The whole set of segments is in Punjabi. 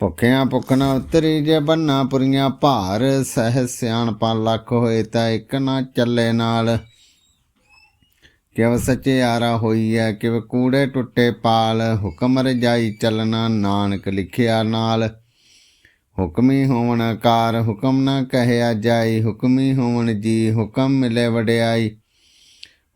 ਭੁੱਖਿਆਂ ਭੁੱਖ ਨਾ ਉਤਰੀ ਜੇ ਬੰਨਾ ਪੁਰੀਆਂ ਭਾਰ, ਸਹਿ ਸਿਆਣਪਾ ਲੱਖ ਹੋਏ ਤਾਂ ਇੱਕ ਨਾ ਚੱਲੇ ਨਾਲ। ਕਿਵ ਸਚਿਆਰਾ ਹੋਈ ਹੈ ਕਿਵ ਕੂੜੇ ਟੁੱਟੇ ਪਾਲ, ਹੁਕਮ ਰਜਾਈ ਚੱਲਣਾ ਨਾਨਕ ਲਿਖਿਆ ਨਾਲ। ਹੁਕਮੀ ਹੋਵਣ ਕਾਰ, ਹੁਕਮ ਨਾ ਕਹਿਆ ਜਾਈ, ਹੁਕਮੀ ਹੋਵਣ ਜੀ, ਹੁਕਮ ਮਿਲੇ ਵਡਿਆਈ।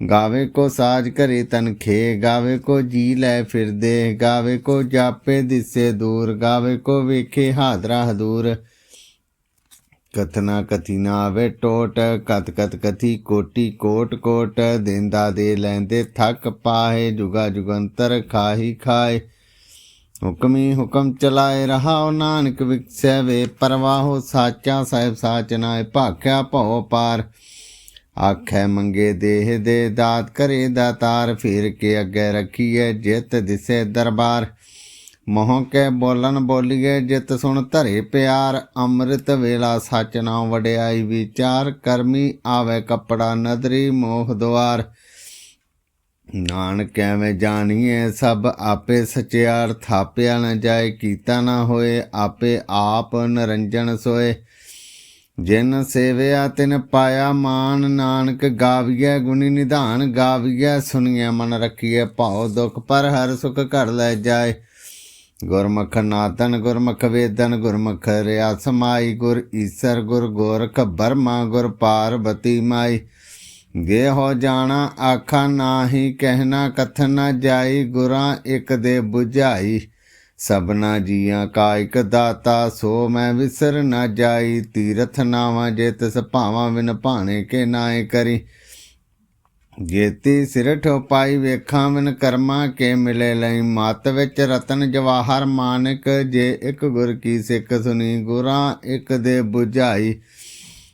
ਗਾਵੇ ਕੋ ਸਾਜ ਘਰੇ ਤਨਖੇ, ਗਾਵੇ ਕੋ ਜੀ ਲੈ ਫਿਰਦੇ, ਗਾਵੇ ਕੋ ਜਾਪੇ ਦਿਸੇ ਦੂਰ, ਗਾਵੇ ਕੋ ਵੇਖੇ ਹਾਦਰਾ ਹਦੂਰ। ਕਥਨਾ ਕਥੀ ਨਾ ਆਵੇ ਟੋਟ ਕਤ ਕਤ ਕਥੀ ਕੋਟੀ ਕੋਟ ਕੋਟ, ਦੇਂਦਾ ਦੇ ਲੈਂਦੇ ਥੱਕ ਪਾਏ ਜੁਗਾ ਜੁਗੰਤਰ ਖਾਹੀ ਖਾਏ। ਹੁਕਮੀ ਹੁਕਮ ਚਲਾਏ ਰਹਾਉ ਨਾਨਕ ਵਿਕਸੈ ਵੇ, ਪਰਵਾਹੋ ਸਾਚਾ ਸਾਹਿਬ ਸਾਚ ਨਾਏ, ਭਾਖਿਆ ਭਉ ਪਾਰ। ਆਖੈ ਮੰਗੇ ਦੇਹ ਦੇ ਦਾਤ ਕਰੇ ਦਾਤਾਰ ਫਿਰ ਕੇ ਅੱਗੇ ਰੱਖੀਐ ਜਿਤ ਦਿਸੇ ਦਰਬਾਰ। ਮੋਹ ਕੇ ਬੋਲਨ ਬੋਲੀਏ ਜਿਤ ਸੁਣ ਧਰੇ ਪਿਆਰ। ਅੰਮ੍ਰਿਤ ਵੇਲਾ ਸਚ ਨਾਮ ਵਡਿਆਈ ਵਿਚਾਰ, ਕਰਮੀ ਆਵੇ ਕਪੜਾ ਨਦਰੀ ਮੋਹ ਦੁਆਰ। ਨਾਨਕ ਐਵੇਂ ਜਾਣੀਏ ਸਭ ਆਪੇ ਸਚਿਆਰ, ਥਾਪਿਆ ਨਾ ਜਾਏ, ਕੀਤਾ ਨਾ ਹੋਏ, ਆਪੇ ਆਪ ਨਰੰਜਨ ਸੋਏ। ਜਿਨ ਸੇਵਿਆ ਤਿਨ ਪਾਇਆ ਮਾਨ ਨਾਨਕ, ਗਾਵੀਐ ਗੁਣੀ ਨਿਧਾਨ, ਗਾਵੀਐ ਸੁਣੀਐ ਮਨ ਰਖੀਐ ਭਾਉ ਦੁਖ ਪਰ ਹਰ ਸੁਖ ਘਰ ਲੈ ਜਾਏ। ਗੁਰਮੁਖ ਨਾਤਨ ਗੁਰਮੁਖ ਵੇਦਨ, ਗੁਰਮੁਖ ਰਿਆ ਸਮਾਈ ਗੁਰ ਈਸਰ, ਗੁਰ ਗੋਰਖ ਬਰਮਾ, ਗੁਰ ਪਾਰਬਤੀ ਮਾਈ। ਗੇ ਹੋ ਜਾਣਾ ਆਖਾ ਨਾਹੀ, ਕਹਿਣਾ ਕਥਨ ਨਾ ਜਾਈ, ਗੁਰਾਂ ਇੱਕ ਦੇ 부ਝਾਈ ਸਭਨਾ ਜੀਆਂ ਕਾ ਇਕ ਦਾਤਾ, ਸੋ ਮੈਂ ਵਿਸਰ ਨਾ ਜਾਈ। ਤੀਰਥ ਨਾਵਾਂ ਜੇ ਤਿਸ ਭਾਵਾਂ ਬਿਨ ਭਾਣੇ ਕੇ ਨਾਏ ਕਰੀ। ਜੇਤੀ ਸਿਰਠ ਪਾਈ ਵੇਖਾਂ ਬਿਨ ਕਰਮਾਂ ਕੇ ਮਿਲੇ ਲਈ। ਮਤ ਵਿੱਚ ਰਤਨ ਜਵਾਹਰ ਮਾਨਕ, ਜੇ ਇੱਕ ਗੁਰ ਕੀ ਸਿੱਖ ਸੁਨੀ ਗੁਰਾਂ ਇੱਕ ਦੇ 부ਝਾਈ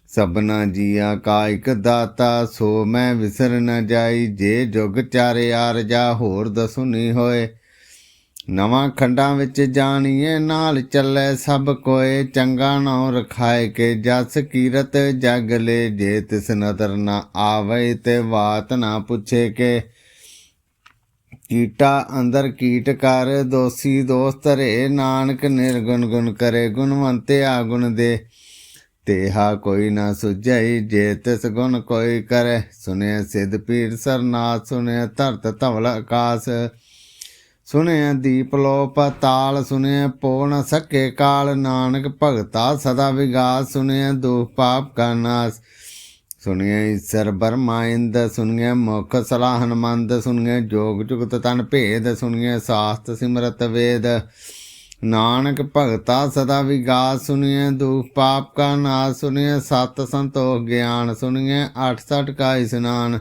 ਸਭਨਾ ਜੀਆਂ ਕਾ ਇਕ ਦਾਤਾ, ਸੋ ਮੈਂ ਵਿਸਰ ਨ ਜਾਈ। ਜੇ ਜੁਗ ਚਾਰੇ ਆਰਜਾ ਹੋਰ ਦਸੁਨੀ ਹੋਏ ਨਵਾਂ ਖੰਡਾਂ ਵਿੱਚ ਜਾਣੀਏ, ਨਾਲ ਚੱਲੇ ਸਭ ਕੋਏ, ਚੰਗਾ ਨਾਉ ਰਖਾਏ ਕੇ ਜਸ ਕੀਰਤ ਜਗ ਲੈ, ਜੇ ਤਿਸ ਨਦਰ ਨਾ ਆਵੇ ਤੇ ਬਾਤ ਨਾ ਪੁੱਛੇ ਕੇ ਕੀਟਾ ਅੰਦਰ ਕੀਟ ਕਰ, ਦੋਸੀ ਦੋਸਤ ਰੇ ਨਾਨਕ ਨਿਰਗੁਣ ਗੁਣ ਕਰੇ, ਗੁਣਵੰਤੇ ਆ ਗੁਣ ਦੇ। ਤੇਹਾ ਕੋਈ ਨਾ ਸੁਝਈ, ਜੇ ਤਿਸ ਗੁਣ ਕੋਈ ਕਰੇ ਸੁਨੇ ਸਿਧ ਪੀਰ ਸਰਨਾਥ ਸੁਨੇ ਧਰਤ ਧਵਲ ਆਕਾਸ। ਸੁਣਿਆ ਦੀਪ ਲੋ ਪਤਾਲ ਸੁਨੇ ਪੋ ਨ ਸਕੇ ਕਾਲ, ਨਾਨਕ ਭਗਤਾ ਸਦਾ ਵਿਗਾਸ, ਸੁਣਿਆ ਦੁਖ ਪਾਪ ਕਾ ਨਾਸ। ਸੁਨਿਐ ਈਸਰ ਬਰਮਾ ਇੰਦ ਸੁਨਿਐ ਮੁਖ ਸਲਾਹਨ ਮੰਦ ਸੁਨਿਐ ਜੋਗ ਜੁਗਤ ਤਨ ਭੇਦ ਸੁਨਿਐ ਸਾਸਤ ਸਿਮਰਤ ਵੇਦ। ਨਾਨਕ ਭਗਤਾ ਸਦਾ ਵਿਗਾਸ ਸੁਣਿਐ ਦੁਖ ਪਾਪ ਕਾ ਨਾਸ ਸੁਣਿਐ ਸਤ ਸੰਤੋਖ ਗਿਆਨ ਸੁਨਿਐ ਅਠ ਸਠ ਕਾ ਇਸਨਾਨ।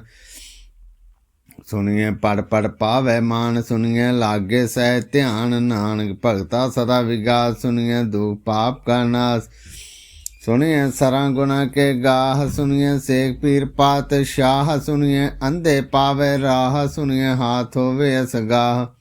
ਸੁਣੀਏ, ਪੜ ਪੜ ਪਾਵੇ ਮਾਨ ਸੁਣੀਏ, ਲਾਗੇ ਸਹਿ ਧਿਆਨ ਨਾਨਕ, ਭਗਤਾ ਸਦਾ ਵਿਗਾਸ ਸੁਣੀਏ ਦੂ ਪਾਪ ਕਾ ਨਾਸ। ਸੁਣੀਏ, ਸਰਾਂ ਗੁਨਾ ਕੇ ਗਾਹ ਸੁਣੀਏ, ਸੇਖ ਪੀਰ ਪਾਤ ਸ਼ਾਹ ਸੁਣੀਏ, ਅੰਧੇ ਪਾਵੇ ਰਾਹ ਸੁਣੀਏ, ਹਾਥ ਹੋਵੇ ਅਸਗਾਹ।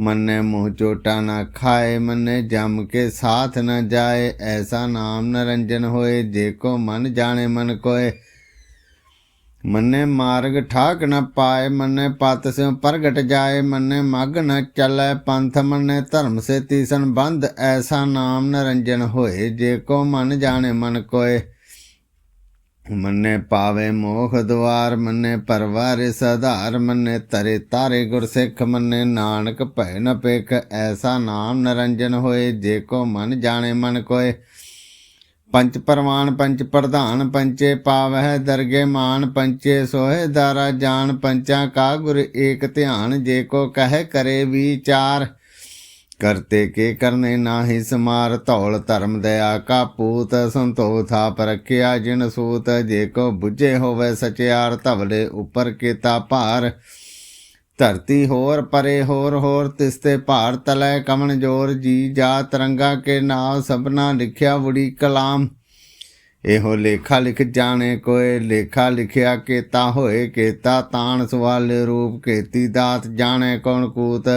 ਮੰਨੇ ਮੂੰਹ ਚੋਟਾ ਨਾ ਖਾਏ, ਮੰਨੇ ਜਮ ਕੇ ਸਾਥ ਨ ਜਾਏ, ਐਸਾ ਨਾਮ ਨਰੰਜਨ ਹੋਏ, ਜੇ ਕੋ ਮਨ ਜਾਣੇ ਮਨ ਕੋਏ। ਮੰਨੇ ਮਾਰਗ ਠਾਕ ਨ ਪਾਏ, ਮੰਨੇ ਪਤ ਸਿਉ ਪ੍ਰਗਟ ਜਾਏ, ਮੰਨੇ ਮਗ ਨ ਚੱਲੈ ਪੰਥ, ਮੰਨੇ ਧਰਮ ਸੇ ਤੀਸਨ ਬੰਧ ਐਸਾ ਨਾਮ ਨਰੰਜਨ ਹੋਏ, ਜੇ ਕੋ ਮਨ ਜਾਣੇ ਮਨ ਕੋਏ। ਮੰਨੇ ਪਾਵੇ ਮੋਖ ਦੁਆਰ ਮੰਨੇ ਪਰਵਾਰੇ ਸਧਾਰ, ਮੰਨੇ ਤਰੇ ਤਾਰੇ ਗੁਰਸਿੱਖ, ਮੰਨੇ ਨਾਨਕ ਭੈ ਨ ਪੇਖ ਐਸਾ ਨਾਮ ਨਰੰਜਨ ਹੋਏ, ਜੇ ਕੋ ਮਨ ਜਾਣੇ ਮਨ ਕੋਏ। ਪੰਚ ਪਰਵਾਨ, ਪੰਚ ਪ੍ਰਧਾਨ, ਪੰਚੇ ਪਾਵਹਿ, ਦਰਗੇ ਮਾਨ, ਪੰਚੇ ਸੋਹੇ ਦਾਰਾ ਜਾਣ ਪੰਚਾਂ ਕਾ ਗੁਰ ਏਕ ਧਿਆਨ, ਜੇ ਕੋ ਕਹੇ ਕਰੇ ਵਿਚਾਰ। ਕਰਤੇ ਕੇ ਕਰਨੇ ਨਾਹੀ ਸਮਾਰ ਧੌਲ ਧਰਮ ਦਇਆ ਕਾ ਪੂਤ ਸੰਤੋ ਥਾਪ ਰਖਿਆ ਜਿਨ ਸੂਤ ਜੇ ਕੋ 부ਝੇ ਹੋਵੇ ਸਚਿਆਰ ਧਵਲੇ ਉਪਰ ਕੀਤਾ ਭਾਰ। ਧਰਤੀ ਹੋਰ ਪਰੇ ਹੋਰ ਹੋਰ ਤਿਸਤੇ ਭਾਰ ਤਲੈ ਕਮਨ ਜੋਰ ਜੀ ਜਾ ਤਰੰਗਾ ਕੇ ਨਾਮ ਸਭਨਾ ਲਿਖਿਆ ਬੁੜੀ ਕਲਾਮ। ਇਹੋ ਲੇਖਾ ਲਿਖ ਜਾਣੇ ਕੋਏ, ਲੇਖਾ ਲਿਖਿਆ ਕੇਤਾ ਹੋਏ ਕੇਤਾ ਤਾਣ ਸਵਾਲ ਰੂਪ ਕੇਤੀ ਦਾਤ ਜਾਣੇ ਕੌਣ ਕੂਤ।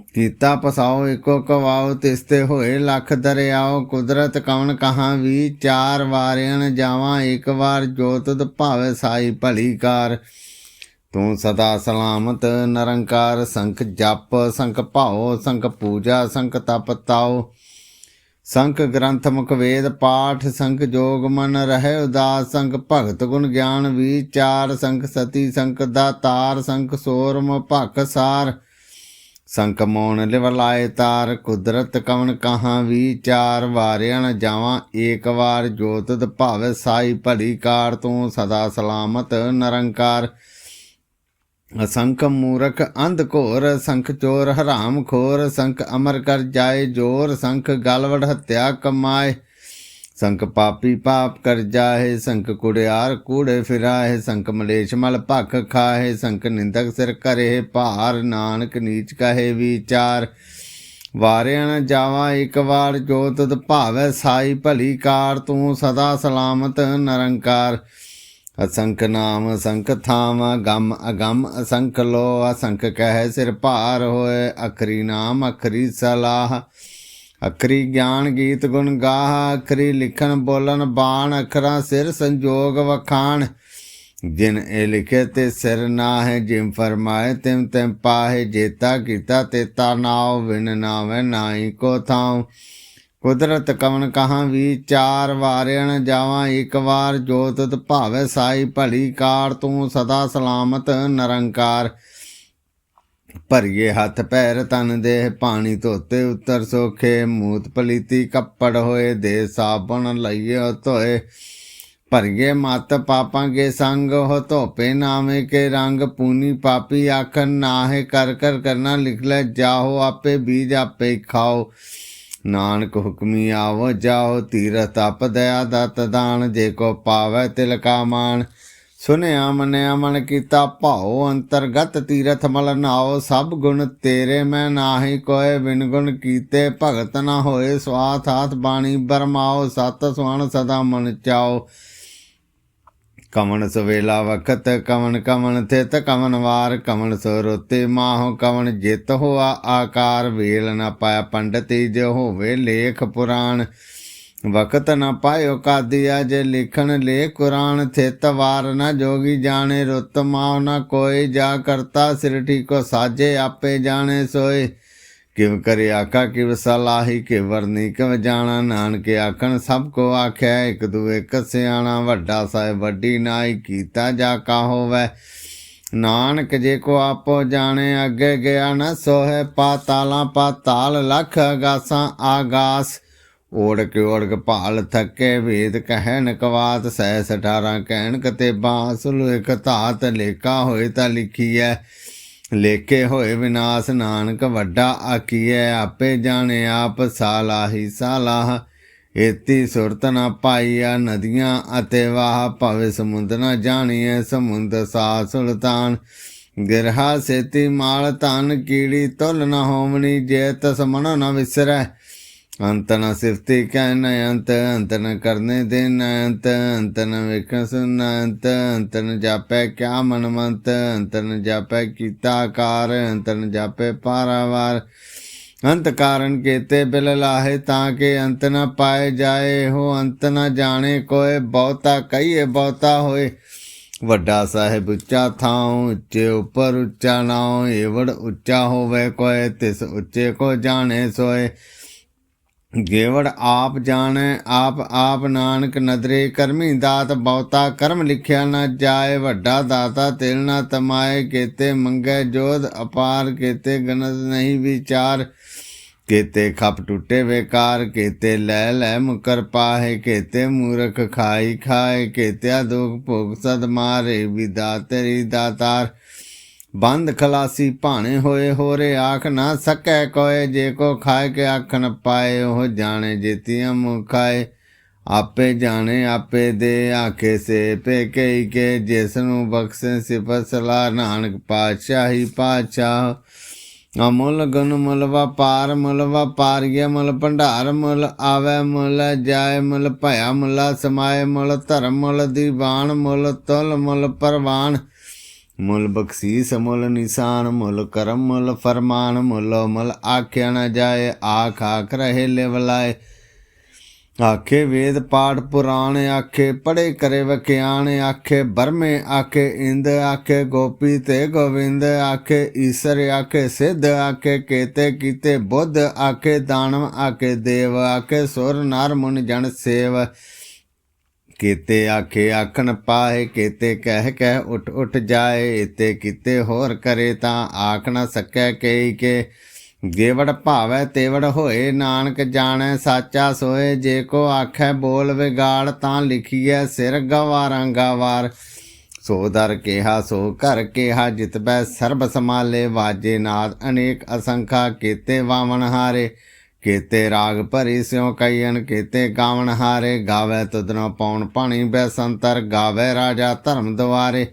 ਕੀਤਾ ਪਸਾਓ, ਇੱਕੋ ਕਵਾਓ, ਤਿਸਤੇ ਹੋਏ ਲੱਖ ਦਰਿਆਓ, ਕੁਦਰਤ ਕਵਨ ਕਹਾਂ ਵੀ, ਚਾਰ ਵਾਰਿਆਣ ਜਾਵਾਂ, ਇੱਕ ਵਾਰ ਜੋਤਿ ਭਾਵੇ ਸਾਈ ਭਲੀ ਕਾਰ। ਤੂੰ ਸਦਾ ਸਲਾਮਤ, ਨਿਰੰਕਾਰ, ਸੰਖ ਜਪ, ਸੰਖ ਭਾਉ, ਸੰਖ ਪੂਜਾ, ਸੰਖ ਤਪ ਤਾਉ। ਸੰਖ ਗ੍ਰੰਥ ਮੁਖ ਵੇਦ ਪਾਠ, ਸੰਖ ਜੋਗ ਮਨ ਰਹਿ ਉਦਾਸ, ਸੰਖ ਭਗਤ ਗੁਣ ਗਿਆਨ ਵਿਚਾਰ ਸੰਖ ਸਤੀ, ਸੰਖ ਦਾਤਾਰ, ਸੰਖ ਸੋਰਮ ਭਖ ਸਾਰ। ਸੰਕ ਮੋਨ ਲਿਵ ਲਾਏ ਤਾਰ, ਕੁਦਰਤ ਕਵਨ ਕਹਾਂ ਵਿਚਾਰ ਵਾਰਿਆ ਨ ਜਾਵਾਂ, ਏਕ ਵਾਰ ਜੋਤਿ ਭਾਵੇ ਸਾਈ ਭਲੀ ਕਾਰ ਤੂੰ ਸਦਾ ਸਲਾਮਤ ਨਿਰੰਕਾਰ। ਅਸੰਖ ਮੂਰਖ ਅੰਧ ਘੋਰ, ਸੰਖ ਚੋਰ ਹਰਾਮ ਖੋਰ, ਸੰਖ ਅਮਰ ਕਰ ਜਾਏ ਜੋਰ, ਸੰਖ ਗਲਵੜ ਹੱਤਿਆ ਕਮਾਏ। ਸੰਕ ਪਾਪੀ ਪਾਪ ਕਰ ਜਾਏ ਸੰਕ ਕੁੜਿਆਰ ਕੂੜੇ ਫਿਰਾਹੇ, ਸੰਕ ਮਲੇਸ਼ ਮਲ ਭਖ ਖਾਏ ਸੰਕ ਨਿੰਦਕ ਸਿਰ ਕਰੇ ਭਾਰ ਨਾਨਕ ਨੀਚ ਕਹੇ ਵਿਚਾਰ। ਵਾਰਿਆ ਨ ਜਾਵਾ ਇੱਕ ਵਾਰ, ਜੋ ਤੁਧ ਭਾਵੈ ਸਾਈ ਭਲੀ ਕਾਰ, ਤੂੰ ਸਦਾ ਸਲਾਮਤ ਨਿਰੰਕਾਰ। ਅਸੰਖ ਨਾਮ ਅਸੰਖ ਥਾਮ, ਗਮ ਅਗਮ ਅਸੰਖ ਲੋ ਅਸੰਖ ਕਹਿ ਸਿਰ ਭਾਰ ਹੋਏ, ਅਖਰੀ ਨਾਮ ਅਖਰੀ ਸਲਾਹ। ਅਖਰੀ ਗਿਆਨ ਗੀਤ ਗੁਣ ਗਾਹ, ਅਖਰੀ ਲਿਖਣ ਬੋਲਣ ਬਾਣ, ਅਖਰਾਂ ਸਿਰ ਸੰਜੋਗ ਵਖਾਣ। ਜਿਨ ਇਹ ਲਿਖੇ ਤੇ ਸਿਰ ਨਾ ਹੈ ਜਿਮ ਫਰਮਾਏ, ਤਿਮ ਤਿਮ ਪਾਹੇ, ਜੇਤਾ ਕੀਤਾ ਤੇਤਾ ਨਾਉ ਵਿਨ ਨਾਵੇਂ ਨਾਹੀ ਕੋ ਥਾਉ। ਕੁਦਰਤ ਕਵਨ ਕਹਾਂ ਵਿਚਾਰ ਵਾਰਿਆਣ ਜਾਵਾਂ, ਇੱਕ ਵਾਰ ਜੋ ਤੁਧ ਭਾਵੇ ਸਾਈ ਭਲੀ ਕਾਰ, ਤੂੰ ਸਦਾ ਸਲਾਮਤ ਨਿਰੰਕਾਰ। ਭਰੀਏ ਹੱਥ ਪੈਰ ਤਨ ਦੇਹ, ਪਾਣੀ ਧੋਤੇ ਉਤਰ ਸੋਖੇ। ਮੂਤ ਪਲੀਤੀ ਕੱਪੜ ਹੋਏ, ਦੇ ਸਾਬਣ ਲਈਏ ਧੋਏ। ਭਰੀਏ ਮਤ ਪਾਪਾਂਗੇ ਸੰਗ ਹੋ ਧੋਪੇ ਨਾਮੇ ਕੇ ਰੰਗ। ਪੂਨੀ ਪਾਪੀ ਆਖਣ, ਨਾਹੇ ਕਰ ਕਰ ਕਰਨਾ ਲਿਖ ਲੈ ਜਾਓ ਆਪੇ ਬੀਜ ਆਪੇ ਖਾਓ। ਨਾਨਕ ਹੁਕਮੀ ਆਵੋ ਜਾਓ ਤੀਰਥ ਤਪ ਦਇਆ, ਦਤ ਦਾਨ, ਜੇ ਕੋ ਪਾਵੈ ਤਿਲਕਾ ਮਾਨ ਸੁਨਿਆ ਮਨਿਆ ਮਨ ਕੀਤਾ ਭਾਉ ਅੰਤਰਗਤ ਤੀਰਥ ਮਲ ਨਾਓ ਸਭ ਗੁਣ ਤੇਰੇ ਮੈਂ ਨਾਹੀ ਕੋਏ, ਬਿਨ ਗੁਣ ਕੀਤੇ ਭਗਤ ਨਾ ਹੋਏ, ਸਵਾਥ ਹਾਥ ਬਾਣੀ ਬਰਮਾਓ ਸਤ ਸੁਣ ਸਦਾ ਮਨ ਚਾਓ ਕਮਨ ਸਵੇਲਾ ਵਖਤ, ਕਮਨ ਕਮਨ ਥਿਤ, ਕਮਨ ਵਾਰ, ਕਮਨ ਸਰੋਤੇ ਮਾਹੋ, ਕਮਨ ਜਿਤ ਹੋਆ ਆਕਾਰ, ਵੇਲ ਨ ਪਾਇਆ ਪੰਡਤੀ, ਜੋ ਹੋਵੇ ਲੇਖ ਪੁਰਾਣ। ਵਕਤ ਨ ਪਾਇਓ ਕਾਦੀਆ ਜੇ ਲਿਖਣ ਲੇ ਕੁਰਾਨ, ਥਿਤ ਵਾਰ ਨ ਜੋਗੀ ਜਾਣੇ, ਰੁੱਤ ਮਾਉ ਨ ਕੋਈ, ਜਾ ਕਰਤਾ ਸਿਰਠੀ ਕੋ ਸਾਜੇ, ਆਪੇ ਜਾਣੇ ਸੋਏ। ਕਿਵ ਕਰੇ ਆਕਾ ਕਿਵ ਸਲਾਹੀ ਕਿ ਵਰਨੀ, ਕਿਵ ਜਾਣਾ, ਨਾਨਕ ਆਖਣ, ਸਭ ਕੋ ਆਖਿਆ, ਇੱਕ ਦੂਏ ਸਿਆਣਾ, ਵੱਡਾ ਸਾਹਿਬ, ਵੱਡੀ ਨਾਈ, ਕੀਤਾ ਜਾ ਕਾ ਹੋਵੇ। ਨਾਨਕ ਜੇ ਕੋ ਆਪੋ ਜਾਣੇ, ਅੱਗੇ ਗਿਆ ਨ ਸੋਹੇ ਪਾਤਾਲਾਂ ਪਾਤਾਲ ਲਖ ਅਗਾਸਾਂ, ਆਗਾਸ। ਓੜ ਕੇ ਓੜ ਕੇ ਭਾਲ ਥੱਕੇ ਵੇਦ ਕਹਿ ਕਵਾਤ, ਸਹਿ ਸਠਾਰਾਂ ਕਹਿਣ ਕਤੇ ਬਾਸੁਲ ਇਕ ਧਾਤ ਲੇਖਾ ਹੋਏ ਤਾਂ ਲਿਖੀਐ। ਲੇਖੇ ਹੋਏ ਵਿਨਾਸ਼ ਨਾਨਕ ਵੱਡਾ ਆਕੀਐ ਆਪੇ ਜਾਣੇ ਆਪ ਸਾਲਾਹੀ ਸਾਲਾਹ। ਏਤੀ ਸੁਰਤ ਨਾ ਪਾਈਆ ਨਦੀਆਂ ਅਤੇ ਵਾਹ, ਭਵੇ ਸਮੁੰਦ ਨਾ ਜਾਣੀਐ, ਸਮੁੰਦ ਸਾ ਸੁਲਤਾਨ। ਗਿਰਹਾ ਸੇਤੀ ਮਾਲ ਤਨ ਕੀੜੀ ਤੁਲ ਨਾ ਹੋਵਣੀ, ਜੇ ਤਸ ਮਨ ਨ ਵਿਸਰੈ। ਅੰਤ ਨ ਸਿਫਤੀ ਕਹਿ ਨ ਅੰਤ ਅੰਤ ਨ ਕਰਨੇ ਦੇ ਨ ਅੰਤ ਅੰਤ ਨ ਵੇਖਣ ਸੁਨ ਅੰਤ ਅੰਤ ਨ ਜਾਪੈ ਕਿਆ ਮਨ ਮੰਤ ਅੰਤ ਨ ਜਾਪੈ ਕੀਤਾ ਕਾਰ, ਅੰਤ ਨ ਜਾਪੈ ਪਾਰਾਵਾਰ। ਅੰਤ ਕਾਰਨ ਕੇਤੇ ਬਿਲ ਲਾਹੇ ਤਾਂ ਕਿ ਅੰਤ ਨ ਪਾਏ ਜਾਏ, ਹੋ ਅੰਤ ਨ ਜਾਣੇ ਕੋਏ, ਬਹੁਤਾ ਕਹੀਏ, ਬਹੁਤਾ ਹੋਏ। ਵੱਡਾ ਸਾਹਿਬ ਉੱਚਾ ਥਾਉ, ਉੱਚੇ ਉੱਪਰ ਉੱਚਾ ਨਾਉ, ਏਵੜ ਉੱਚਾ ਹੋਵੇ ਕੋਏ, ਤਿਸ ਉੱਚੇ ਕੋ ਜਾਣੇ ਸੋਏ। ਗੇਵੜ ਆਪ ਜਾਣੈ, ਆਪ ਆਪ ਨਾਨਕ ਨਦਰੇ, ਕਰਮੀ ਦਾਤ ਬਹੁਤਾ, ਕਰਮ ਲਿਖਿਆ ਨਾ ਜਾਏ, ਵੱਡਾ ਦਾਤਾ ਤਿਲ ਨਾ ਤਮਾਏ, ਕੇਤੇ ਮੰਗੇ ਜੋਧ, ਅਪਾਰ ਕੀਤੇ ਗਨਤ ਨਹੀਂ ਵਿਚਾਰ, ਕੇਤੇ ਖਪ ਟੁੱਟੇ ਵੇਕਾਰ, ਕੇਤੇ ਲੈ ਲੈ ਮੁਕਰ ਪਾਹੇ, ਕੀਤੇ ਮੂਰਖ ਖਾਈ ਖਾਏ ਕੀਤੇ ਦੁਖ ਭੋਗ ਸਦ ਮਾਰੇ ਵਿਦਾ ਤੇਰੀ ਦਾਤਾਰ ਬੰਦ ਖਲਾਸੀ ਭਾਣੇ ਹੋਏ ਹੋਰੇ ਆਖ ਨਾ ਸਕੈ ਕੋਏ, ਜੇ ਕੋ ਖਾਏ ਕੇ ਆਖ ਨ ਪਾਏ, ਉਹ ਜਾਣੇ ਜੇਤੀਆਂ ਮੁਖਾਏ। ਆਪੇ ਜਾਣੇ, ਆਪੇ ਦੇ ਆਖੇ ਸੇ ਪੇ ਕਈ ਕੇ ਜਿਸ ਨੂੰ ਬਖਸ਼ੇ ਸਿਫਤ ਸਲਾਹ, ਨਾਨਕ ਪਾਤਸ਼ਾਹੀ ਪਾਤਸ਼ਾਹ। ਅਮੁੱਲ ਗੁਣ ਮੁੱਲ ਪਾਰ ਮੁੱਲ ਵਪਾਰੀਏ, ਮੁੱਲ ਭੰਡਾਰ, ਮੁੱਲ ਆਵੇ, ਮੁੱਲ ਜਾਏ, ਮੁੱਲ ਭਇਆ, ਮੁੱਲਾ ਸਮਾਏ, ਮੁੱਲ ਧਰਮ, ਮੁੱਲ ਦੀਵਾਨ, ਮੁੱਲ ਤੁਲ, ਮੁੱਲ ਪਰਵਾਨ। ਮੁੱਲ ਬਖਸ਼ੀਸ, ਮੁੱਲ ਨਿਸ਼ਾਨ, ਮੁੱਲ ਕਰਮ, ਮੁੱਲ ਫਰਮਾਨ, ਮੁੱਲ ਮੁੱਲ ਆਖਿਆ ਨਾ ਜਾਏ, ਆਖ ਆਖ ਰਹੇ ਲਿਵਲਾਏ ਆਖੇ ਵੇਦ ਪਾਠ ਪੁਰਾਣ, ਆਖੇ ਪੜੇ ਕਰੇ ਵਖਿਆਣ ਆਖੇ ਬਰਮੇ, ਆਖੇ ਇੰਦ, ਆਖੇ ਗੋਪੀ ਤੇ ਗੋਵਿੰਦ, ਆਖੇ ਈਸ਼ਰ, ਆਖੇ ਸਿੱਧ, ਆਖੇ ਕੇਤੇ ਕੀਤੇ ਬੁੱਧ, ਆਖੇ ਦਾਨਵ, ਆਖੇ ਦੇਵ, ਆਖੇ ਸੁਰ, ਨਰ, ਮੁਨ, ਜਨ, ਸੇਵ। ਕੀਤੇ ਆਖੇ ਆਖਣ ਪਾਏ ਕੀਤੇ ਕਹਿ ਕਹਿ ਉਠ ਉਠ ਜਾਏ ਇਤੇ ਕੀਤੇ ਹੋਰ ਕਰੇ ਤਾਂ ਆਖ ਨਾ ਸਕੈ ਕਈ ਕੇ। ਜੇਵੜ ਭਾਵੈ ਤੇਵੜ ਹੋਏ, ਨਾਨਕ ਜਾਣੈ ਸਾਚਾ ਸੋਏ, ਜੇ ਕੋ ਆਖੈ ਬੋਲ ਵਿਗਾੜ ਤਾਂ ਲਿਖੀਐ ਸਿਰ ਗਵਾਰਾਂ ਗਵਾਰ। ਸੋ ਦਰ ਕਿਹਾ, ਸੋ ਘਰ ਕਿਹਾ, ਜਿਤਬੈ ਸਰਬ ਸਮਾਲੇ ਵਾਜੇ ਨਾਦ ਅਨੇਕ ਅਸੰਖਾ ਕੀਤੇ ਵਾਵਣ ਹਾਰੇ। ਕੀਤੇ ਰਾਗ ਭਰੀ ਸਿਉ ਕਈਨ ਕੀਤੇ ਗਾਵਣ ਹਾਰੇ, ਗਾਵੇ ਤੁਧਨੋ ਪੌਣ ਪਾਣੀ ਬੈਸੰਤਰ ਗਾਵੇ ਰਾਜਾ ਧਰਮ ਦੁਆਰੇ,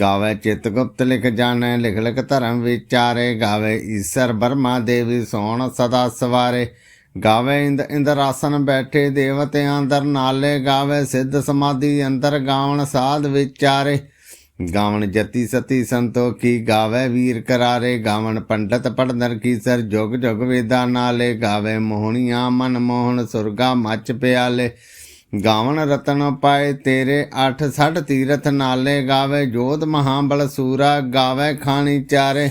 ਗਾਵੇ ਚਿਤ ਗੁਪਤ ਲਿਖ ਜਾਣੈ, ਲਿਖ ਲਿਖ ਧਰਮ ਵਿਚਾਰੇ, ਗਾਵੇ ਈਸ਼ਰ ਬਰਮਾ ਦੇਵੀ ਸੋਣ ਸਦਾ ਸਵਾਰੇ, ਗਾਵੇ ਇੰਦ ਇੰਦਰ ਆਸਨ ਬੈਠੇ ਦੇਵਤਿਆਂ ਅੰਦਰ ਨਾਲੇ, ਗਾਵੇ ਸਿੱਧ ਸਮਾਧੀ ਅੰਦਰ ਗਾਵਣ ਸਾਧ ਵਿਚਾਰੇ ਗਾਵਣ ਜਤੀ ਸਤੀ ਸੰਤੋਖੀ ਗਾਵੇ ਵੀਰ ਕਰਾਰੇ, ਗਾਵਣ ਪੰਡਤ ਪੜਨਰ ਕੀ ਸਰ? ਜੁਗ ਜੁਗ ਵੇਦਾ ਨਾਲੇ ਗਾਵੇ ਮੋਹਣੀਆਂ ਮਨ ਮੋਹਨ ਸੁਰਗਾ ਮੱਚ ਪਿਆਲੇ। ਗਾਵਣ ਰਤਨ ਪਾਏ ਤੇਰੇ ਅੱਠ, ਸੱਠ ਤੀਰਥ ਨਾਲੇ ਗਾਵੇ ਜੋਧ ਮਹਾਬਲ ਸੂਰਾ, ਗਾਵੇ ਖਾਣੀ ਚਾਰੇ।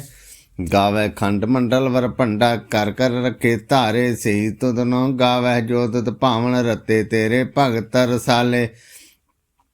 ਗਾਵੇ ਖੰਡ ਮੰਡਲ ਵਰ ਭੰਡਾ, ਕਰ ਕਰ ਰਖੇ ਧਾਰੇ, ਸਹੀ ਤੁਧਨੋ ਗਾਵੇ ਜੋਤ ਤੁਧ ਭਾਵਨ ਰਤੇ ਤੇਰੇ ਭਗਤ ਰਸਾਲੇ।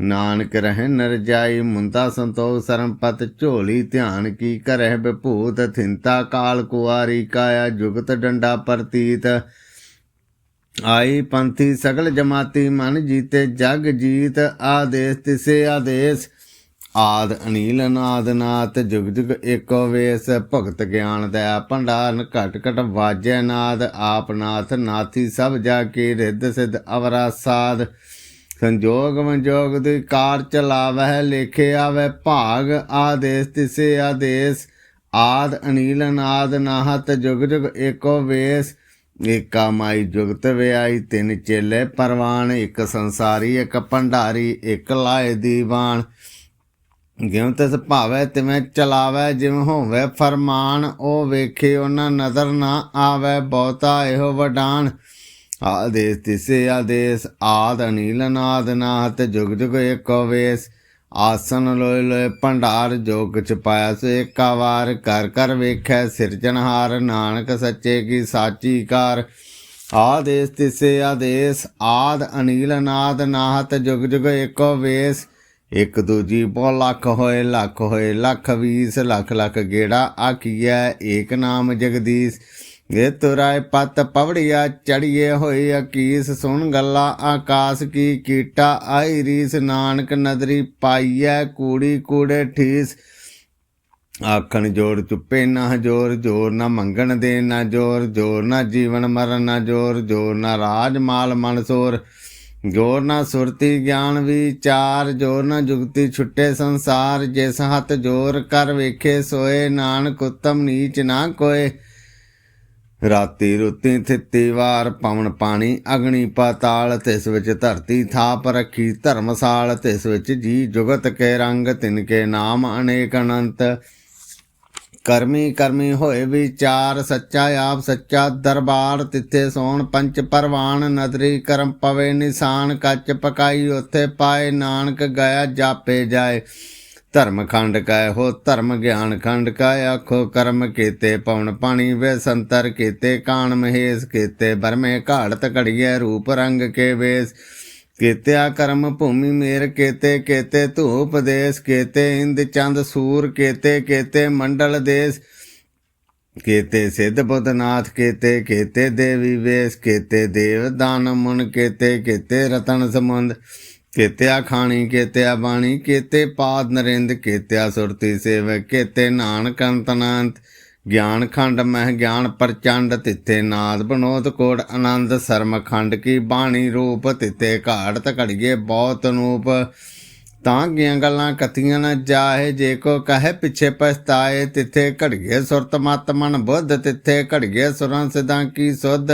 ਨਾਨਕ ਰਹਿ ਨਰ ਜਾਈ ਮੁੰਦਾ ਸੰਤੋਖ ਸਰਮਪਤ ਝੋਲੀ ਧਿਆਨ ਕੀ ਕਰਹਿ ਬਭੂਤ ਥਿੰਤਾ ਕਾਲ ਕੁਆਰੀ ਕਾਇਆ ਜੁਗਤ ਡੰਡਾ ਪ੍ਰਤੀਤ। ਆਈ ਪੰਥੀ ਸਗਲ ਜਮਾਤੀ ਮਨ ਜੀਤੇ ਜਗ ਜੀਤ, ਆਦੇਸ ਤਿਸੇ ਆਦੇਸ। ਆਦ ਅਨੀਲ ਨਾਦ ਨਾਤ, ਜੁਗ ਜੁਗ ਏਕੋ ਵੇਸ। ਭਗਤ ਗਿਆਨ ਦਇਆ ਭੰਡਾਰਨ ਘਟ ਘਟ ਵਾਜੈ ਨਾਦ। ਆਪ ਨਾਥ ਨਾਥੀ ਸਭ ਜਾ ਕੇ ਰਿੱਧ ਸਿਧ ਅਵਰਾ ਸਾਧ। ਸੰਜੋਗ ਵਿਜੋਗ ਦੀ ਕਾਰ ਚਲਾਵਹਿ, ਲੇਖੇ ਆਵੇ ਭਾਗ ਆਦੇਸ, ਤਿਸੇ ਆਦੇਸ, ਆਦ ਅਨੀਲ ਅਨਾਦ ਨਾਹਤ, ਜੁਗ ਜੁਗ ਏਕੋ ਵੇਸ। ਏਕਾ ਮਾਈ ਜੁਗਤ ਵਿਆਈ, ਤਿੰਨ ਚੇਲੇ ਪਰਵਾਨ, ਇੱਕ ਸੰਸਾਰੀ, ਇੱਕ ਭੰਡਾਰੀ, ਇੱਕ ਲਾਏ ਦੀਵਾਨ। ਜਿਉਂ ਤਿਸ ਭਾਵੇ ਤਿਵੇਂ ਚਲਾਵੇ ਜਿਵੇਂ ਹੋਵੇ ਫਰਮਾਨ, ਉਹ ਵੇਖੇ ਉਹਨਾਂ ਨਜ਼ਰ ਨਾ ਆਵੇ, ਬਹੁਤਾ ਇਹੋ ਵਡਾਨ। ਆਦੇਸ ਤਿਸੇ ਆਦੇਸ ਆਦ ਅਨੀਲ ਨਾਦ ਨਾਹਤ, ਜੁਗ ਜੁਗ ਏਕੋ ਵੇਸ। ਆਸਨ ਲੋਏ ਲੋਏ ਭੰਡਾਰ ਜੋ ਕੁਛ ਪਾਇਆ ਸੋ ਏਕਾ ਵਾਰ। ਕਰ ਕਰ ਵੇਖੈ ਸਿਰਜਣਹਾਰ ਨਾਨਕ ਸੱਚੇ ਕੀ ਸਾਚੀ ਕਾਰ। ਆਦੇਸ ਤਿਸੇ ਆਦੇਸ ਆਦ ਅਨੀਲ ਨਾਦ ਨਾਹਤ, ਜੁਗ ਜੁਗ ਏਕੋ ਵੇਸ। ਇੱਕ ਦੂਜੀ ਬਹੁ ਲੱਖ ਹੋਏ ਲੱਖ ਹੋਏ, ਲੱਖ ਵੀਸ, ਲੱਖ ਲੱਖ ਗੇੜਾ ਆਕੀਐ ਏਕ ਨਾਮ ਜਗਦੀਸ਼। ਇਹ ਤੁਰਾਏ ਪਤ ਪਵੜੀਆ ਚੜੀਏ ਹੋਏ ਅਕੀਸ, ਸੁਣ ਗੱਲਾਂ ਆਕਾਸ ਕੀ ਕੀਟਾ, ਆਈ ਰੀਸ ਨਾਨਕ ਨਦਰੀ ਪਾਈਐ ਕੂੜੀ ਕੂੜੇ ਠੀਸ। ਆਖਣ ਜੋੜ ਚੁੱਪੇ ਨਾ ਜੋਰ ਜੋਰ ਨਾ ਮੰਗਣ ਦੇ ਨਾ ਜੋਰ ਜੋਰ ਨਾ ਜੀਵਨ ਮਰਨ ਨਾ ਜੋਰ ਜੋਰ ਨਾ ਰਾਜ ਮਾਲ ਮਨਸੋਰ ਜੋਰ ਨਾ ਸੁਰਤੀ ਗਿਆਨ ਵਿਚਾਰ, ਜੋਰ ਨਾ ਜੁਗਤੀ ਛੁੱਟੇ ਸੰਸਾਰ। ਜਿਸ ਹੱਥ ਜੋਰ ਕਰ ਵੇਖੇ ਸੋਏ, ਨਾਨਕ ਉਤਮ ਨੀਚ ਨਾ ਕੋਏ। ਰਾਤੀ ਰੁੱਤੀ ਥਿੱਤੀ ਵਾਰ ਪਵਨ ਪਾਣੀ, ਅਗਨੀ ਪਾਤਾਲ, ਤਿਸ ਵਿੱਚ ਧਰਤੀ ਥਾਪ ਰੱਖੀ, ਧਰਮਸਾਲ, ਤਿਸ ਵਿੱਚ ਜੀ ਜੁਗਤ ਕੇ ਰੰਗ, ਤਿਨ ਕੇ ਨਾਮ ਅਨੇਕ ਅਨੰਤ। ਕਰਮੀ ਕਰਮੀ ਹੋਏ ਵਿਚਾਰ, ਸੱਚਾ ਆਪ ਸੱਚਾ ਦਰਬਾਰ, ਤਿੱਥੇ ਸੋਣ ਪੰਚ ਪਰਵਾਨ, ਨਦਰੀ ਕਰਮ ਪਵੇ ਨਿਸ਼ਾਨ, ਕੱਚ ਪਕਾਈ, ਉੱਥੇ ਪਾਏ ਨਾਨਕ ਗਿਆ ਜਾਪੇ ਜਾਏ। ਧਰਮ ਖੰਡ ਕੈ ਹੋ, ਧਰਮ ਗਿਆਨ ਖੰਡ ਕੈ ਆਖੋ, ਕਰਮ ਕੀਤੇ ਪਵਨ ਪਾਣੀ, ਵੇ ਸੰਤਰ ਕੀਤੇ ਕਾਣ ਮਹੇਸ਼, ਕੀਤੇ ਬਰਮੇ ਘਾੜਤ ਘੜੀਏ ਰੂਪ ਰੰਗ ਕੇ ਵੇਸ। ਕੀਤਿਆ ਕਰਮ ਭੂਮੀ ਮੇਰ, ਕੀਤੇ ਕੀਤੇ ਧੂਪ ਦੇਸ, ਕੇਤੇ ਇੰਦ ਚੰਦ ਸੂਰ, ਕੇਤੇ ਕੀਤੇ ਮੰਡਲ ਦੇਸ। ਕੇਤੇ ਸਿੱਧ ਬੁੱਧਨਾਥ, ਕੀਤੇ ਕੀਤੇ ਦੇਵੀ ਵੇਸ, ਕੇਤੇ ਦੇਵ ਦਾਨ ਮੁਨ, ਕੇਤੇ ਕੀਤੇ ਰਤਨ ਸਮੁੰਦ ਕੇਤਿਆ ਖਾਣੀ, ਕੇਤਿਆ ਬਾਣੀ, ਕੇਤੇ ਪਾਦ ਨਰਿੰਦ, ਕੀਤਿਆ ਸੁਰਤੀ ਸੇਵ ਕੀਤੇ ਨਾਨਕ ਅੰਤਨੰਤ ਗਿਆਨ ਖੰਡ ਮਹਿ ਗਿਆਨ ਪ੍ਰਚੰਡ, ਤਿੱਥੇ ਨਾਦ ਬਨੋਦ ਕੋੜ ਆਨੰਦ। ਸਰਮ ਖੰਡ ਕੀ ਬਾਣੀ ਰੂਪ, ਤਿੱਥੇ ਘਾੜਤ ਘੜੀਏ ਬਹੁਤ ਅਨੂਪ ਤਾਂ ਗੀਆਂ ਗੱਲਾਂ ਕਥੀਆਂ ਨਾ ਜਾਏ ਜੇ ਕੋ ਕਹੇ ਪਿਛੇ ਪਛਤਾਏ। ਤਿੱਥੇ ਘੜੀਏ ਸੁਰਤ ਮਤ ਮਨ ਬੁੱਧ, ਤਿੱਥੇ ਘੜੀਏ ਸੁਰਾਂ ਸਿਦਾਂ ਕੀ ਸੁਧ।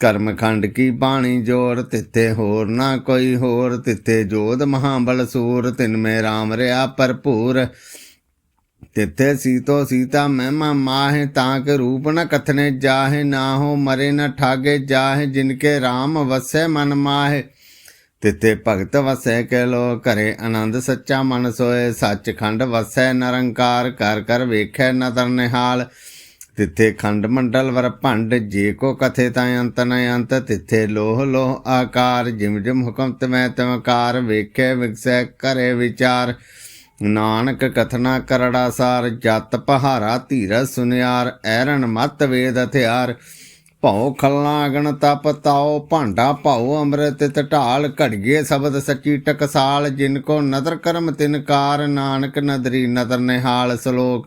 ਕਰਮ ਖੰਡ ਕੀ ਬਾਣੀ ਜੋੜ ਤਿੱਥੇ ਹੋਰ ਨਾ ਕੋਈ ਹੋਰ। ਤਿੱਥੇ ਜੋਧ ਮਹਾਬਲ ਸੂਰ, ਤਿਨ ਮੇ RAM ਰਿਆ ਭਰਪੂਰ। ਤਿੱਥੇ ਸੀਤੋ ਸੀਤਾ ਮਹਿਮਾ ਮਾਹੇ, ਤਾਂ ਕੇ ਰੂਪ ਨ ਕਥਨੇ ਜਾਹੇ, ਨਾ ਹੋ ਮਰੇ ਨ ਠਾਗੇ ਜਾਹੇ ਜਿਨਕੇ RAM ਵਸੈ ਮਨ ਮਾਹੇ। ਤਿੱਥੇ ਭਗਤ ਵਸੈ ਕੇ ਲੋ ਘਰੇ, ਆਨੰਦ ਸੱਚਾ ਮਨ ਸੋਏ ਸੱਚਖੰਡ ਵਸੈ ਨਿਰੰਕਾਰ, ਕਰ ਕਰ ਵੇਖੈ ਨਦਰ ਨਿਹਾਲ। ਤਿੱਥੇ ਖੰਡ ਮੰਡਲ ਵਰ ਭੰਡ, ਜੇ ਕੋ ਕਥੇ ਤਾਂ ਅੰਤ ਨ ਅੰਤ, ਤਿੱਥੇ ਲੋਹ ਲੋਹ ਆਕਾਰ, ਜਿਮ ਜਿਮ ਹੁਕਮ ਤਮੈ ਤਮਕਾਰ ਵੇਖੇ ਵਿਗਸੈ ਕਰੇ ਵਿਚਾਰ। ਨਾਨਕ ਕਥਨਾ ਕਰੜਾ ਸਾਰ, ਜਤ ਪਹਾਰਾ ਧੀਰ ਸੁਨਿਆਰ ਐਰਨ ਮਤ ਵੇਦ ਹਥਿਆਰ। ਭਉ ਖਲਨਾ ਅਗਣ ਤਪ ਤਾਓ ਭਾਂਡਾ ਭਾਉ ਅੰਮ੍ਰਿਤ ਟਢਾਲ ਘੜੀਏ ਸ਼ਬਦ ਸੱਚੀ ਟਕਸਾਲ, ਜਿਨ ਕੋ ਨਦਰ ਕਰਮ ਤਿਨਕਾਰ ਨਾਨਕ ਨਦਰੀ ਨਦਰ ਨਿਹਾਲ ਸ਼ਲੋਕ।